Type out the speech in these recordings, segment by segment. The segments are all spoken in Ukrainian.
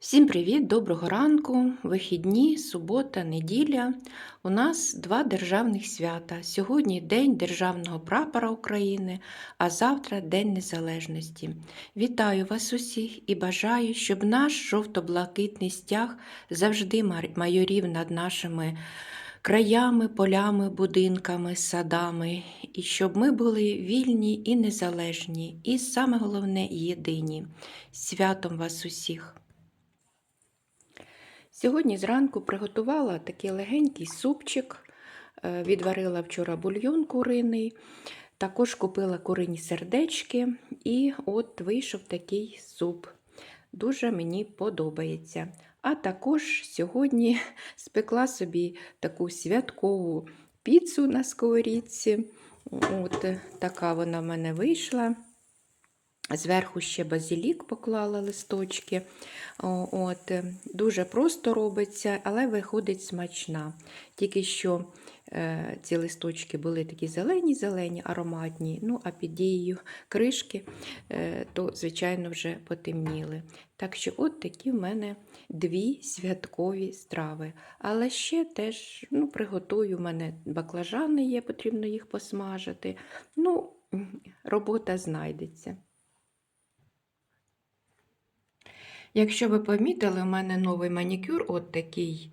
Всім привіт, доброго ранку, вихідні, субота, неділя. У нас два державних свята. Сьогодні День Державного прапора України, а завтра День Незалежності. Вітаю вас усіх і бажаю, щоб наш жовто-блакитний стяг завжди майорів над нашими краями, полями, будинками, садами, і щоб ми були вільні і незалежні, і саме головне єдині. Святом вас усіх! Сьогодні зранку приготувала такий легенький супчик, е, відварила вчора бульйон куриний, також купила курині сердечки, і от вийшов такий суп. Дуже мені подобається. А також сьогодні спекла собі таку святкову піцу на сковорідці. От така вона в мене вийшла. Зверху ще базилік поклала листочки. От, е, Дуже просто робиться, але виходить смачна. Тільки що е, ці листочки були такі зелені-зелені, ароматні, ну а під дією кришки, е, то, звичайно, вже потемніли. Так що, от такі в мене дві святкові страви. Але ще теж ну, приготую, в мене баклажани є, потрібно їх посмажити. Ну, робота знайдеться. Якщо ви помітили, у мене новий манікюр, от такий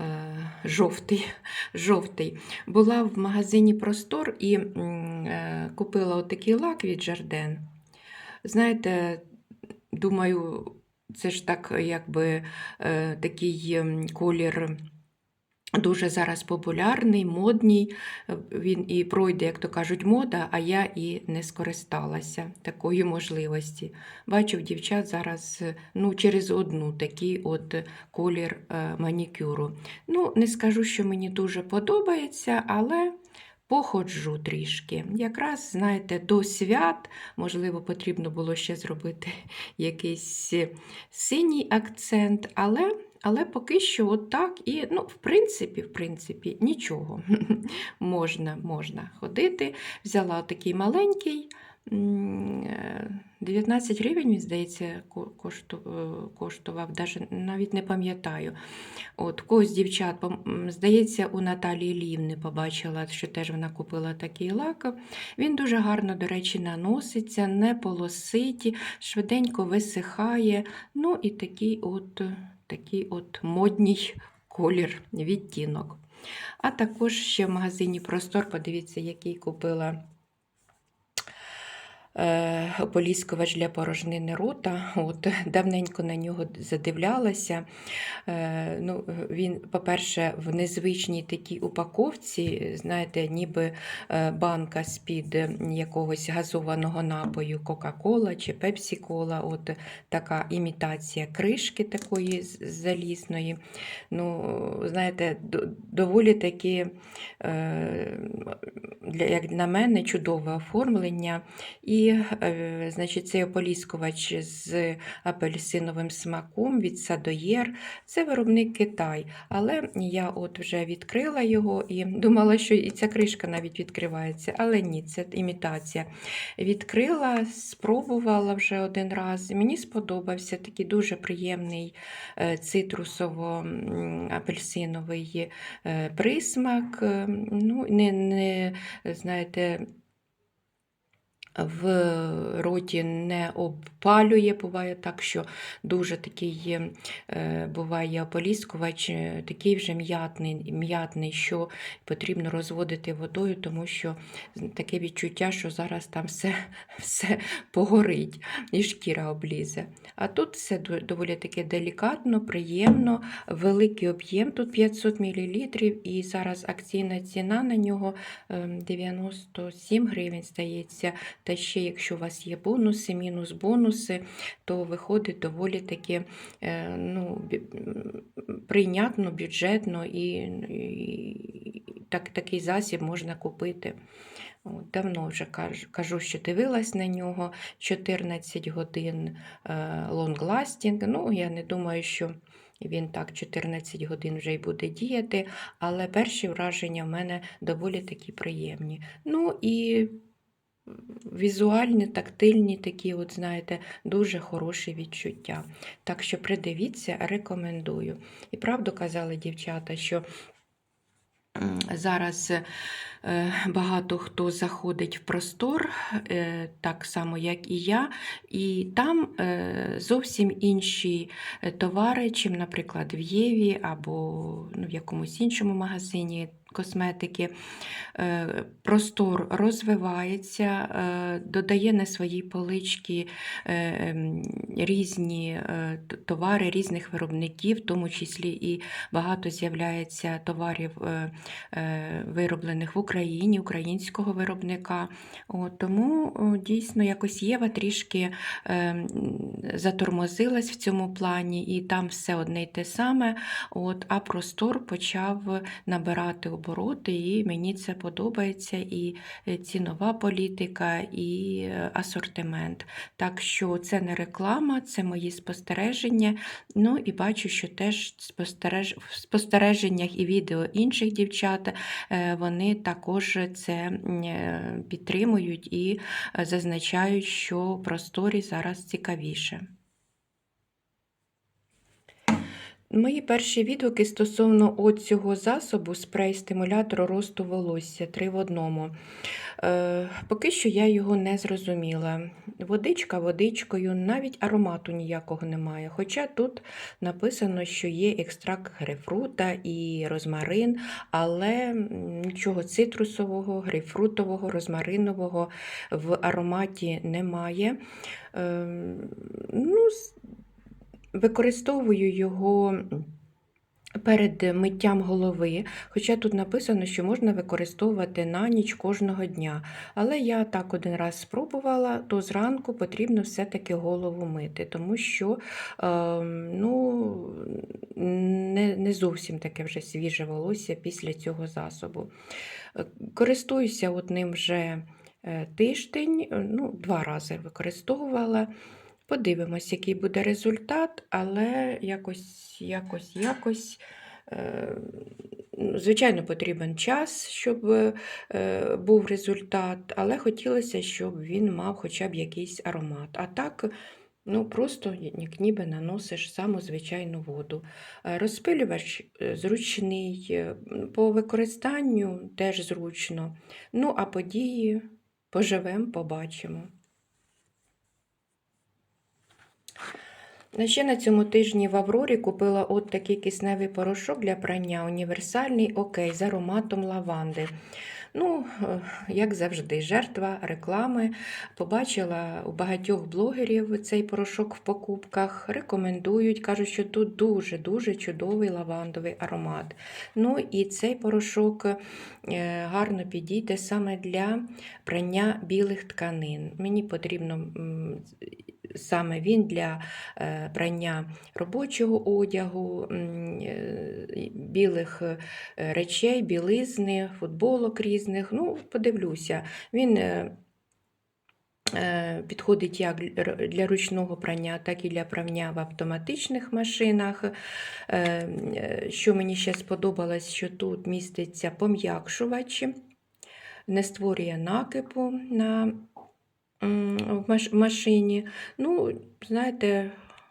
е, жовтий. жовтий. Була в магазині Простор і е, купила от такий лак від Жарден. Знаєте, думаю, це ж так, якби е, такий колір. Дуже зараз популярний, модній. Е, Він і пройде, як то кажуть, мода, а я і не скористалася такої можливості. Бачу дівчат зараз е, ну, через одну такий от колір е, манікюру. Ну, не скажу, що мені дуже подобається, але походжу трішки. Якраз, знаєте, до свят, можливо, потрібно було ще зробити якийсь синій акцент, але. Але поки що так і, ну, в принципі, в принципі, нічого. можна, можна ходити. Взяла такий маленький, е, 19 гривень, мені здається, е, коштував, навіть не пам'ятаю. От, когось дівчат, здається, у Наталії Лівни побачила, що теж вона купила такий лак. Він дуже гарно, до речі, наноситься, не полоситі, швиденько висихає. Ну і такий от такий от модній колір, відтінок. А також ще в магазині Простор, подивіться, який купила е, ополіскувач для порожнини рота. От, давненько на нього задивлялася. Е, ну, він, по-перше, в незвичній такій упаковці, знаєте, ніби е, банка з-під якогось газованого напою Кока-Кола чи Пепсі-Кола. От така імітація кришки такої залізної. Ну, знаєте, доволі таки, як на мене, чудове оформлення. І, е, значить, цей ополіскувач з апельсиновим смаком від Садоєр. Це виробник Китай. Але я от вже відкрила його і думала, що і ця кришка навіть відкривається, але ні, це імітація. Відкрила, спробувала вже один раз. Мені сподобався такий дуже приємний е, цитрусово-апельсиновий е, присмак. Ну, не, не знаєте, в роті не обпалює, буває так, що дуже такий е, буває ополіскувач, е, такий вже м'ятний, м'ятний, що потрібно розводити водою, тому що таке відчуття, що зараз там все, все погорить і шкіра облізе. А тут все доволі таки делікатно, приємно, великий об'єм, тут 500 мл, і зараз акційна ціна на нього ем, 97 гривень, здається. Та ще, якщо у вас є бонуси, мінус бонуси, то виходить доволі таки е, ну, прийнятно, бюджетно і, і так, такий засіб можна купити. Давно вже кажу, що дивилась на нього 14 годин лонгластінг. Ну, я не думаю, що він так 14 годин вже й буде діяти, але перші враження в мене доволі такі приємні. Ну і візуальні, тактильні такі, от знаєте, дуже хороші відчуття. Так що придивіться, рекомендую. І правду казали дівчата, що зараз е, багато хто заходить в простор, е, так само, як і я, і там е, зовсім інші товари, чим, наприклад, в Єві або ну, в якомусь іншому магазині косметики. Е, Простор розвивається, е, додає на свої полички е, ем, різні товари різних виробників, в тому числі і багато з'являється товарів, вироблених в Україні, українського виробника. Тому дійсно якось Єва трішки затормозилась в цьому плані, і там все одне й те саме. От, а простор почав набирати обороти, і мені це подобається. І е, цінова політика, і е, асортимент. Так що це не реклама, це мої спостереження. Ну і бачу, що теж спостереж... в спостереженнях і відео інших дівчат е, вони також це підтримують і зазначають, що просторі зараз цікавіше. Мої перші відгуки стосовно цього засобу спрей-стимулятору росту волосся три в одному. Е, поки що я його не зрозуміла. Водичка водичкою, навіть аромату ніякого немає. Хоча тут написано, що є екстракт грейпфрута і розмарин, але нічого цитрусового, грейпфрутового, розмаринового в ароматі немає. Ем, ну, використовую його перед миттям голови, хоча тут написано, що можна використовувати на ніч кожного дня. Але я так один раз спробувала, то зранку потрібно все-таки голову мити, тому що ем, ну, не, не зовсім таке вже свіже волосся після цього засобу. Е, Користуюся от ним вже е, тиждень, е, ну, два рази використовувала. Подивимось, який буде результат, але якось, якось, якось. е, ну, Звичайно, потрібен час, щоб е, був результат, але хотілося, щоб він мав хоча б якийсь аромат. А так, ну просто ніби наносиш саму звичайну воду. Е, Розпилювач зручний, по використанню теж зручно. Ну, а події поживемо, побачимо. А Ще на цьому тижні в Аврорі купила от такий кисневий порошок для прання універсальний окей з ароматом лаванди. Ну, е, як завжди, жертва реклами. Побачила у багатьох блогерів цей порошок в покупках. Рекомендують, кажуть, що тут дуже-дуже чудовий лавандовий аромат. Ну і цей порошок е, гарно підійде саме для прання білих тканин. Мені потрібно саме він для е, прання робочого одягу, е, білих е, речей, білизни, футболок різних. Ну, подивлюся. Він підходить як для- ручного прання, так і для прання в автоматичних машинах. Що мені ще сподобалось, що тут міститься пом'якшувач, не створює накипу на в машині. Ну, знаєте,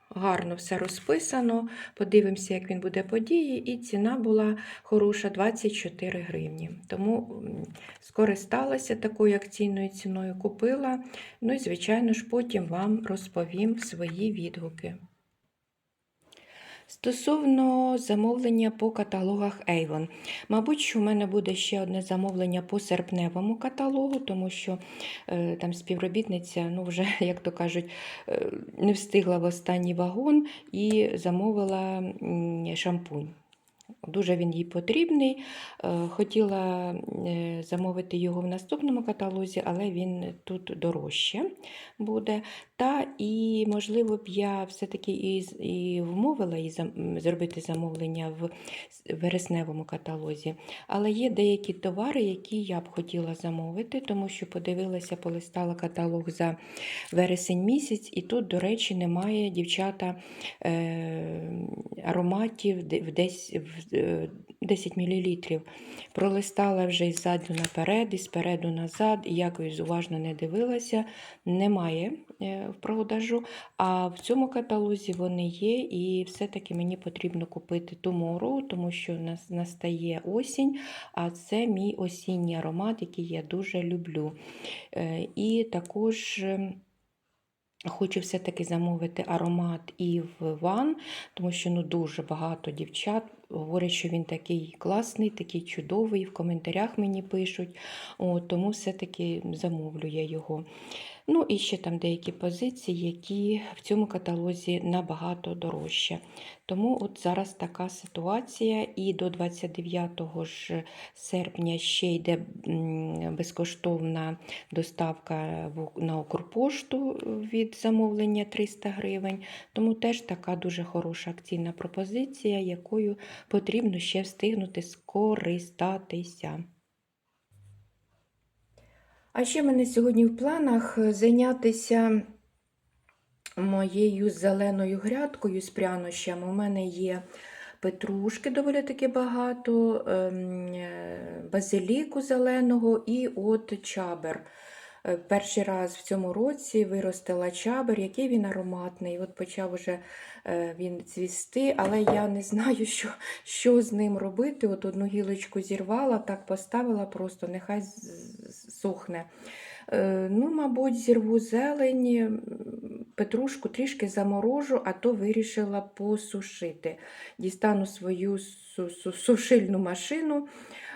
гарно все розписано. Подивимося, як він буде події. І ціна була хороша 24 гривні. Тому скористалася такою акційною ціною, купила. Ну і, звичайно ж, потім вам розповім свої відгуки. Стосовно замовлення по каталогах Avon. Мабуть, що в мене буде ще одне замовлення по серпневому каталогу, тому що е, там співробітниця, ну вже, як то кажуть, е, не встигла в останній вагон і замовила шампунь. Дуже він їй потрібний. Е, Хотіла е, замовити його в наступному каталозі, але він тут дорожче буде. Та і, можливо, б я все-таки і, і вмовила зам- зробити замовлення в вересневому каталозі. Але є деякі товари, які я б хотіла замовити, тому що подивилася, полистала каталог за вересень місяць, і тут, до речі, немає дівчата е, ароматів десь в 10 мл. Пролистала вже і ззаду наперед, і спереду назад, і якось уважно не дивилася. Немає е, в продажу. А в цьому каталозі вони є, і все-таки мені потрібно купити тумору, тому що настає осінь, а це мій осінній аромат, який я дуже люблю. Е, І також. е, Хочу все-таки замовити аромат і в ван, тому що ну, дуже багато дівчат говорять, що він такий класний, такий чудовий, в коментарях мені пишуть. О, тому все-таки замовлю я його. Ну і ще там деякі позиції, які в цьому каталозі набагато дорожче. Тому от зараз така ситуація, і до 29 ж серпня ще йде безкоштовна доставка на Укрпошту від замовлення 300 гривень. Тому теж така дуже хороша акційна пропозиція, якою потрібно ще встигнути скористатися. А ще в мене сьогодні в планах е, зайнятися моєю зеленою грядкою з прянощами. У мене є петрушки доволі таки багато, ем, е, базиліку зеленого і от чабер. Е, Перший раз в цьому році виростила чабер, який він ароматний. От почав уже е, він цвісти, але я не знаю, що, що з ним робити. От одну гілочку зірвала, так поставила, просто нехай сохне. Е, Ну, мабуть, зірву зелень, петрушку трішки заморожу, а то вирішила посушити. Дістану свою су- су- сушильну машину.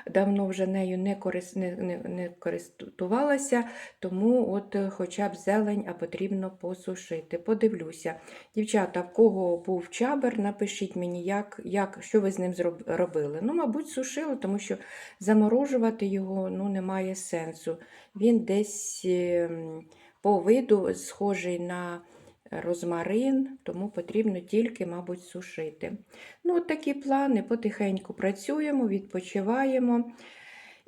Давно вже нею не, корис... не, не, не користувалася, тому от е, хоча б зелень, а потрібно посушити. Подивлюся. Дівчата, в кого був чабер, напишіть мені, як, як, що ви з ним робили. Ну, мабуть, сушили, тому що заморожувати його ну, немає сенсу. Він десь ем, по виду схожий на розмарин, тому потрібно тільки, мабуть, сушити. Ну, от такі плани. Потихеньку працюємо, відпочиваємо.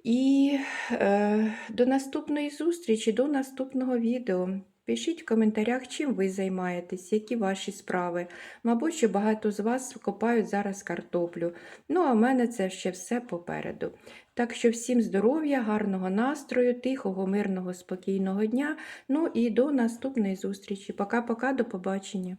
І е, до наступної зустрічі, до наступного відео. Пишіть в коментарях, чим ви займаєтесь, які ваші справи. Мабуть, що багато з вас копають зараз картоплю. Ну, а в мене це ще все попереду. Так що всім здоров'я, гарного настрою, тихого, мирного, спокійного дня. Ну і до наступної зустрічі. Пока-пока, до побачення.